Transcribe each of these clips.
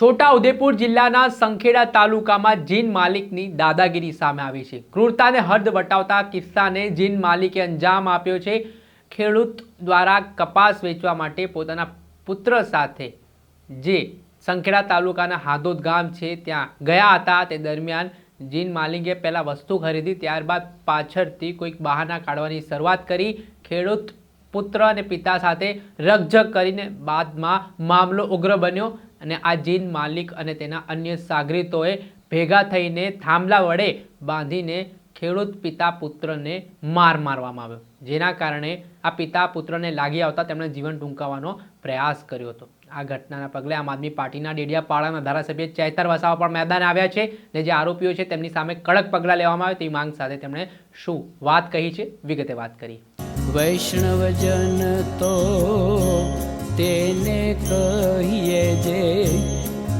છોટા ઉદેપુર જિલ્લાના સંખેડા તાલુકામાં જીન માલિકની દાદાગીરી સામે આવી છે. ક્રૂરતાને હદ વટાવતા કિસ્સાને જીન માલિકે અંજામ આપ્યો છે. ખેડૂત દ્વારા કપાસ વેચવા માટે પોતાના પુત્ર સાથે જે સંખેડા તાલુકાના હાદોદ ગામ છે ત્યાં ગયા હતા. તે દરમિયાન જીન માલિકે પહેલાં વસ્તુ ખરીદી, ત્યારબાદ પાછળથી કોઈક બહાના કાઢવાની શરૂઆત કરી. ખેડૂત પુત્ર અને પિતા સાથે રકઝક કરીને બાદમાં મામલો ઉગ્ર બન્યો. અને આ જીન માલિક અને તેના અન્ય સાગરીતોએ ભેગા થઈને થાંભલા વડે બાંધીને ખેડૂત પિતા પુત્રને માર મારવામાં આવ્યો. જેના કારણે આ પિતા પુત્રને લાગી આવતા તેમણે જીવન ટૂંકાવવાનો પ્રયાસ કર્યો હતો. આ ઘટનાના પગલે આમ આદમી પાર્ટીના ડેડિયાપાડાના ધારાસભ્ય ચૈતર વસાવા પણ મેદાન આવ્યા છે અને જે આરોપીઓ છે તેમની સામે કડક પગલાં લેવામાં આવે તેવી માંગ સાથે તેમણે શું વાત કહી છે? વિગતે વાત કરી. વૈષ્ણવજન તો તેને કહીએ જે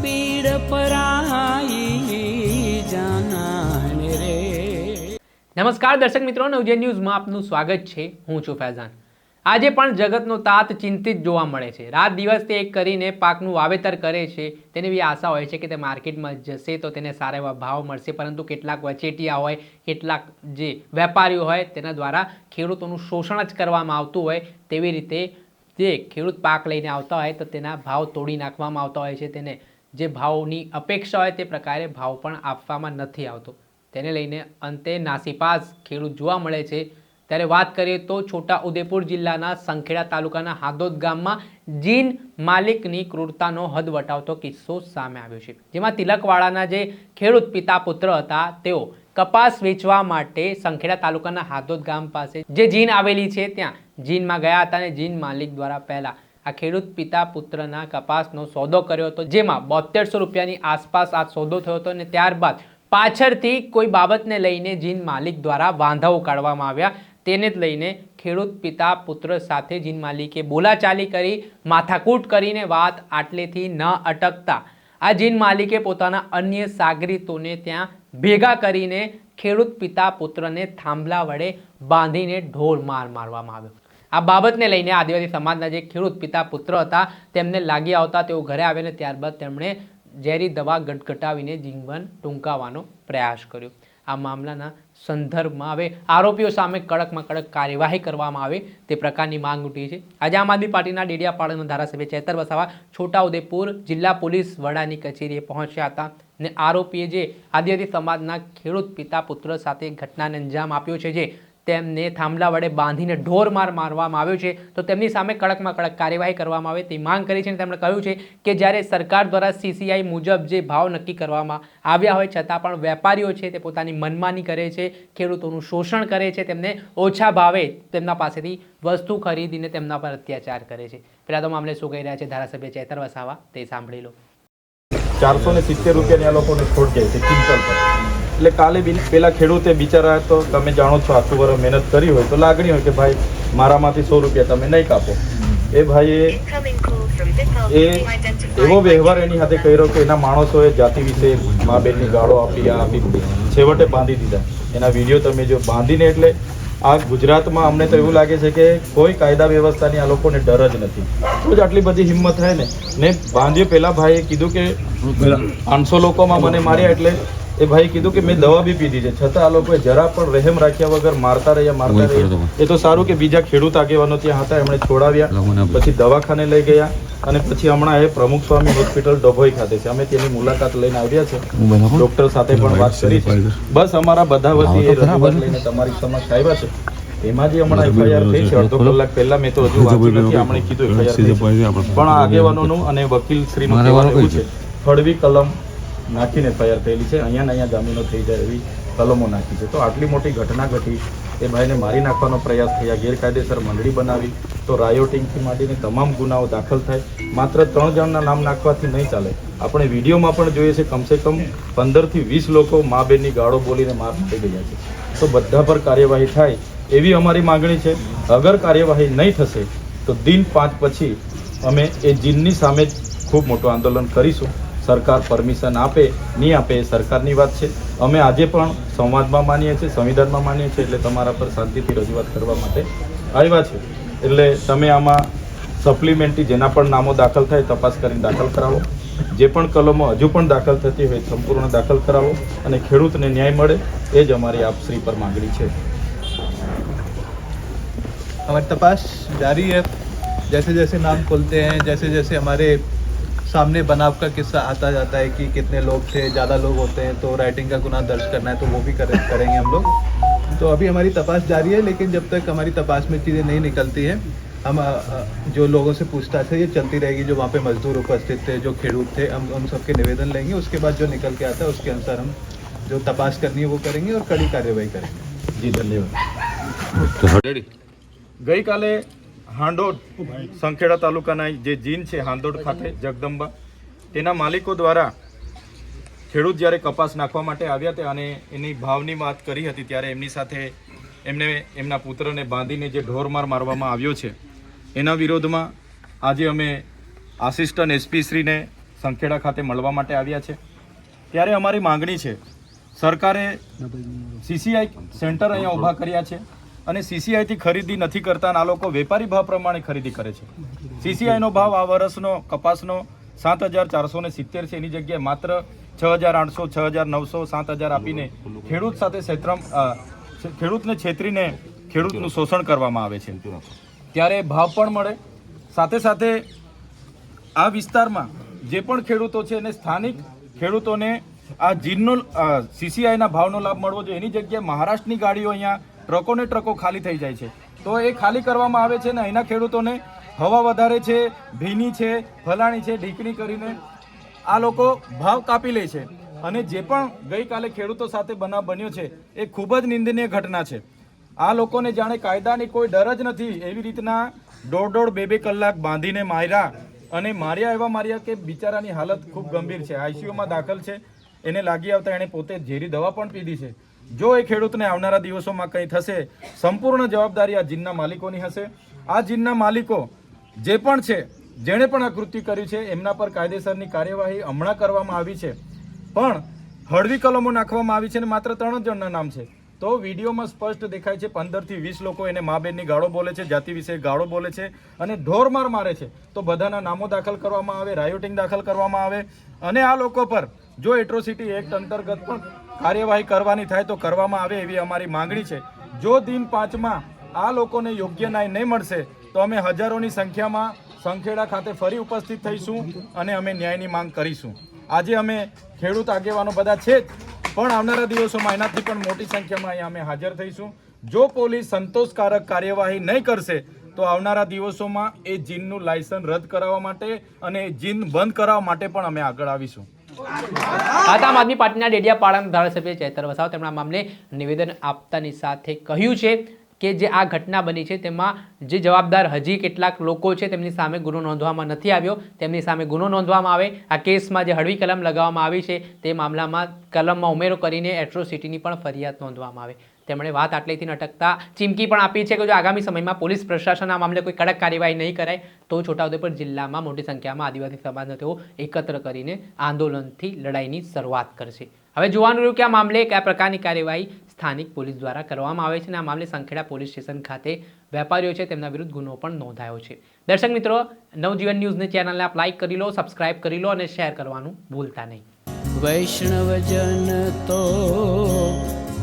પીડ પરાઈ જાનાને રે. નમસ્કાર દર્શક મિત્રો નવજે ન્યૂઝમાં આપનું સ્વાગત છે. હું છું ફૈઝાન. આજે પણ જગતનો તાત ચિંતિત જોવા મળે છે. રાત દિવસ તે એક કરીને પાકનું વાવેતર કરે છે. તેને એવી આશા હોય છે કે તે માર્કેટમાં જશે તો તેને સારા એવા ભાવ મળશે. પરંતુ કેટલાક વચેટિયા હોય, કેટલાક જે વેપારીઓ હોય, તેના દ્વારા ખેડૂતોનું શોષણ જ કરવામાં આવતું હોય તેવી રીતે જે ખેડૂત પાક લઈને આવતા હોય તો તેના ભાવ તોડી નાખવામાં આવતા હોય છે. તેને જે ભાવની અપેક્ષા હોય તે પ્રકારે ભાવ પણ આપવામાં નથી આવતો. તેને લઈને અંતે નાસીપાસ ખેડૂત જોવા મળે છે. ત્યારે વાત કરીએ તો છોટા ઉદેપુર જિલ્લાના સંખેડા તાલુકાના હાદોદ ગામમાં જીન માલિકની ક્રૂરતાનો હદ વટાવતો કિસ્સો સામે આવ્યો છે. જેમાં તિલકવાડાના જે ખેડૂત પિતા પુત્ર હતા, તેઓ કપાસ વેચવા માટે સંખેડા તાલુકાના હાદોદ ગામ પાસે જે જીન આવેલી છે, ત્યાં જીનમાં ગયા હતા અને જીન માલિક દ્વારા પહેલા આ ખેડૂત પિતા પુત્રના કપાસનો સોદો કર્યો હતો, જેમાં બોતેરસો રૂપિયાની આસપાસ આ સોદો થયો હતો અને ત્યારબાદ પાછળથી કોઈ બાબતને લઈને જીન માલિક દ્વારા વાંધાઓ કાઢવામાં આવ્યા. તેને જ લઈને ખેડૂત પિતા પુત્ર સાથે જીન માલિકે બોલાચાલી કરી, માથાકૂટ કરીને વાત આટલેથી ન અટકતા. આ જીન માલિકે પોતાના અન્ય સાગરીતોને ત્યાં ભેગા કરીને ખેડૂત પિતા પુત્રને થાંભલા વડે બાંધીને ઢોર માર મારવામાં આવ્યો. આ બાબતને લઈને આદિવાસી સમાજના જે ખેડૂત પિતા, પુત્ર હતા, તેમને લાગી આવતા તેઓ ઘરે આવીને ત્યારબાદ તેમણે ઝેરી દવા ગટગટાવીને જીવન ટૂંકાવવાનો પ્રયાસ કર્યો. આ મામલાના સંદર્ભમાં હવે આરોપીઓ સામે કડકમાં કડક કાર્યવાહી કરવામાં આવે તે પ્રકારની માંગ ઉઠી છે. આજે આમ આદમી પાર્ટીના ડેડિયાપાડાના ધારાસભ્ય ચેતર વસાવા છોટાઉદેપુર જિલ્લા પોલીસ વડાની કચેરીએ પહોંચ્યા હતા ને આરોપીએ જે આદિવાસી સમાજના ખેડૂત પિતા, પુત્ર સાથે ઘટનાને અંજામ આપ્યો છે, જે તેમને થાંભલા વડે બાંધીને ઢોરમાર મારવામાં આવ્યો છે. તો તેમની સામે કડકમાં કડક કાર્યવાહી કરવામાં આવે તે માંગ કરી છે અને તેમણે કહ્યું છે કે જ્યારે સરકાર દ્વારા સીસીઆઈ મુજબ જે ભાવ નક્કી કરવામાં આવ્યા હોય, છતાં પણ વેપારીઓ છે તે પોતાની મનમાની કરે છે, ખેડૂતોનું શોષણ કરે છે, તેમને ઓછા ભાવે તેમના પાસેથી વસ્તુ ખરીદીને તેમના પર અત્યાચાર કરે છે. પહેલાં તો મામલે શું કહી રહ્યા છે ધારાસભ્ય ચેતર વસાવા, તે સાંભળી લો. ચારસો ને સિત્તેર રૂપિયાની આ લોકોને છોડ જાય છે, ક્વિન્ટલ પર. એટલે કાલે બી પેલા ખેડૂતે બિચારા તો તમે જાણો છો આખું વર્ષ મહેનત કરી હોય તો લાગણી હોય કે ભાઈ, મારામાંથી સો રૂપિયા તમે નહીં કાપો. એ ભાઈએ એ એવો વ્યવહાર એની સાથે કર્યો કે એના માણસોએ જાતિ વિશે મા બેનની ગાળો આપી, આ આપી છેવટે બાંધી દીધા. એના વીડિયો તમે જો બાંધીને એટલે આ ગુજરાતમાં અમને તો એવું લાગે છે કે કોઈ કાયદા વ્યવસ્થાની આ લોકોને ડર જ નથી. તો જ આટલી બધી હિંમત થાય ને. ને બાંધ્યો પહેલાં ભાઈએ કીધું કે, આઠસો લોકોમાં મને માર્યા એટલે એ ભાઈ કીધું કે મેં દવા બી પીધી છે. છતાં આ લોકોએ જરા પણ રહેમ રાખ્યા વગર મારતા રહ્યા મારતા રહ્યા. એ તો સારું કે બીજા ખેડૂત આગેવાનો ત્યાં હતા એમણે છોડાવ્યા. પછી દવાખાને લઈ ગયા અને પછી હમણાં એ પ્રમુખ સ્વામી હોસ્પિટલ ડભોઈ ખાતે છે. અમે તેની મુલાકાત લઈને આવ્યા છે. ડોક્ટર સાથે પણ વાત કરી છે. બસ અમારા બધા વતી એ રજૂઆત લઈને તમારી સમક્ષ આવ્યા છે. એમાં જે હમણાં એફઆઈઆર થઈ છે અડધો કલાક પહેલા મેં તો હજુ વાંચી નથી. હમણાં કીધું એફઆઈઆર પણ આગેવાનોનું અને વકીલ શ્રીનું કહેવાનું છે. હળવી કલમ નાખીને એફઆઈઆર થયેલી છે. અહીંયા ને અહીંયા જામીનો થઈ જાય એવી કલમો નાખી છે. તો આટલી મોટી ઘટના ઘટી. એ ભાઈને મારી નાખવાનો પ્રયાસ થયા. ગેરકાયદેસર મંડળી બનાવી. તો રાયોટિંગથી માંડીને તમામ ગુનાઓ દાખલ થાય. માત્ર ત્રણ જણના નામ નાખવાથી નહીં ચાલે. આપણે વિડીયોમાં પણ જોઈએ છે, કમસે કમ પંદરથી વીસ લોકો મા બેનની ગાળો બોલીને માર થઈ ગયા છે. તો બધા પર કાર્યવાહી થાય એવી અમારી માંગણી છે. અગર કાર્યવાહી નહીં થશે, તો દિન પાંચ પછી અમે એ જીનની સામે ખૂબ મોટું આંદોલન કરીશું. સરકાર પરમિશન આપે નહીં આપે એ સરકારની વાત છે અમે આજે પણ સંવાદમાં માનીએ છીએ સંવિધાનમાં માનીએ છીએ એટલે તમારા પર શાંતિથી રજૂઆત કરવા માટે આવ્યા છે એટલે તમે આમાં સપ્લિમેન્ટરી જેના પણ નામો દાખલ થાય તપાસ કરીને દાખલ કરાવો જે પણ કલમો હજુ પણ દાખલ થતી હોય સંપૂર્ણ દાખલ કરાવો અને ખેડૂતને ન્યાય મળે એ જ અમારી આપશ્રી પર માંગણી છે हमारी तपास जारी है जैसे जैसे नाम खुलते हैं जैसे जैसे हमारे सामने बनाव का किस्सा आता जाता है कि कितने लोग थे ज़्यादा लोग होते हैं तो राइटिंग का गुनाह दर्ज करना है तो वो भी करे, करेंगे हम लोग तो अभी हमारी तपास जारी है लेकिन जब तक हमारी तपास में चीज़ें नहीं निकलती हैं हम अ, अ, जो लोगों से पूछताछ है ये चलती रहेगी जो वहाँ पे मजदूर उपस्थित थे जो खेडूत थे हम उन सबके निवेदन लेंगे उसके बाद जो निकल के आता है उसके अनुसार हम जो तपास करनी है वो करेंगे और कड़ी कार्यवाही करेंगे જી ધન્યવાદ ગઈકાલે હાંડોદ સંખેડા તાલુકાના જે જીન છે, હાંડોદ ખાતે, જગદંબા, તેના માલિકો દ્વારા ખેડૂત જ્યારે કપાસ નાખવા માટે આવ્યા હતા અને એની ભાવની વાત કરી હતી, ત્યારે એમની સાથે એમને એમના પુત્રને બાંધીને જે ઢોરમાર મારવામાં આવ્યો છે, એના વિરોધમાં આજે અમે આસિસ્ટન્ટ એસપી શ્રીને સંખેડા ખાતે મળવા માટે આવ્યા છે. ત્યારે અમારી માંગણી છે, સરકારે સીસીઆઈ સેન્ટર અહીંયા ઊભા કર્યા છે અને સીસીઆઈથી ખરીદી નથી કરતા આ લોકો વેપારી ભાવ પ્રમાણે ખરીદી કરે છે. સીસીઆઈનો ભાવ આ વર્ષનો, કપાસનો સાત હજાર ચારસો ને સિત્તેર છે. એની જગ્યાએ માત્ર છ હજાર આઠસો, છ હજાર નવસો, સાત હજાર આપીને ખેડૂત સાથે ક્ષેત્રમ ખેડૂતને છેતરીને ખેડૂતનું શોષણ કરવામાં આવે છે. ત્યારે ભાવ પણ મળે. સાથે સાથે આ વિસ્તારમાં જે પણ ખેડૂતો છે એને સ્થાનિક ખેડૂતોને આ જીનનો સીસીઆઈના ભાવનો લાભ મળવો જોઈએ. એની જગ્યાએ મહારાષ્ટ્રની ગાડીઓ અહીંયા ટ્રકો ને ટ્રકો ખાલી થઈ જાય છે. તો એ ખાલી કરવામાં આવે છે ને અહીંના ખેડૂતોને હવા વધારે છે, ભીની છે, ફલાણી છે, ઢીકણી કરીને આ લોકો ભાવ કાપી લે છે. અને જે પણ ગઈકાલે ખેડૂતો સાથે બનાવ બન્યો છે, એ ખૂબ જ નિંદનીય ઘટના છે. આ લોકોને જાણે કાયદાની કોઈ ડર જ નથી એવી રીતના દોઢ દોઢ બે બે કલાક બાંધીને માર્યા અને માર્યા એવા માર્યા કે બિચારાની હાલત ખૂબ ગંભીર છે. આઈસીયુમાં દાખલ છે. એને લાગી આવતા એણે પોતે ઝેરી દવા પણ પીધી છે. જો એ ખેડૂતને આવનારા દિવસોમાં કંઈ થશે, સંપૂર્ણ જવાબદારી આ જીનના માલિકોની હશે. આ જીનના માલિકો જે પણ છે, જેણે પણ આ કૃત્ય કર્યું છે, એમના પર કાયદેસરની કાર્યવાહી હમણાં કરવામાં આવી છે. પણ હળવી કલમો નાખવામાં આવી છે અને માત્ર ત્રણ જ જણના નામ છે. તો વિડીયોમાં સ્પષ્ટ દેખાય છે, પંદરથી વીસ લોકો એને મા બેનની ગાળો બોલે છે, જાતિ વિશે ગાળો બોલે છે અને ઢોરમાર મારે છે. તો બધાના નામો દાખલ કરવામાં આવે, રાયોટિંગ દાખલ કરવામાં આવે. અને આ લોકો પર જો એટ્રોસિટી એક્ટ અંતર્ગત પણ કાર્યવાહી કરવાની થાય તો કરવામાં આવે એવી અમારી માંગણી છે. જો દિન પાંચમાં આ લોકોને યોગ્ય ન્યાય નહીં મળશે, તો અમે હજારોની સંખ્યામાં સંખેડા ખાતે ફરી ઉપસ્થિત થઈશું અને અમે ન્યાયની માંગ કરીશું. આજે અમે ખેડૂત આગેવાનો બધા છે જ, પણ આવનારા દિવસોમાં એનાથી પણ મોટી સંખ્યામાં અહીંયા અમે હાજર થઈશું. જો પોલીસ સંતોષકારક કાર્યવાહી નહીં કરશે, તો આવનારા દિવસોમાં એ જીનનું લાયસન્સ રદ કરાવવા માટે અને એ જીન બંધ કરાવવા માટે પણ અમે આગળ આવીશું. આ આમ આદમી પાર્ટીના ડેડિયાપાડાના ધારાસભ્ય ચેતર વસાવ તેમના મામલે નિવેદન આપતાની સાથે કહ્યું છે કે જે આ ઘટના બની છે તેમાં જે જવાબદાર હજી કેટલાક લોકો છે તેમની સામે ગુનો નોંધવામાં નથી આવ્યો. તેમની સામે ગુનો નોંધવામાં આવે. આ કેસમાં જે હળવી કલમ લગાવવામાં આવી છે તે મામલામાં કલમમાં ઉમેરો કરીને એટ્રોસિટીની પણ ફરિયાદ નોંધવામાં આવે. તેમણે વાત આટલેથી નટકતા ચીમકી પણ આપી છે કે જો આગામી સમયમાં પોલીસ પ્રશાસન આ મામલે કોઈ કડક કાર્યવાહી નહીં કરાય, તો છોટાઉદેપુર જિલ્લામાં મોટી સંખ્યામાં આદિવાસી સમાજને તેઓ એકત્ર કરીને આંદોલનથી લડાઈની શરૂઆત કરશે. હવે જોવાનું રહ્યું કે આ મામલે કયા પ્રકારની કાર્યવાહી સ્થાનિક પોલીસ દ્વારા કરવામાં આવે છે અને આ મામલે સંખેડા પોલીસ સ્ટેશન ખાતે વેપારીઓ છે તેમના વિરુદ્ધ ગુનો પણ નોંધાયો છે. દર્શક મિત્રો, નવજીવન ન્યૂઝની ચેનલને આપ લાઇક કરી લો સબસ્ક્રાઇબ કરી લો અને શેર કરવાનું ભૂલતા નહીં. વૈષ્ણવજન તો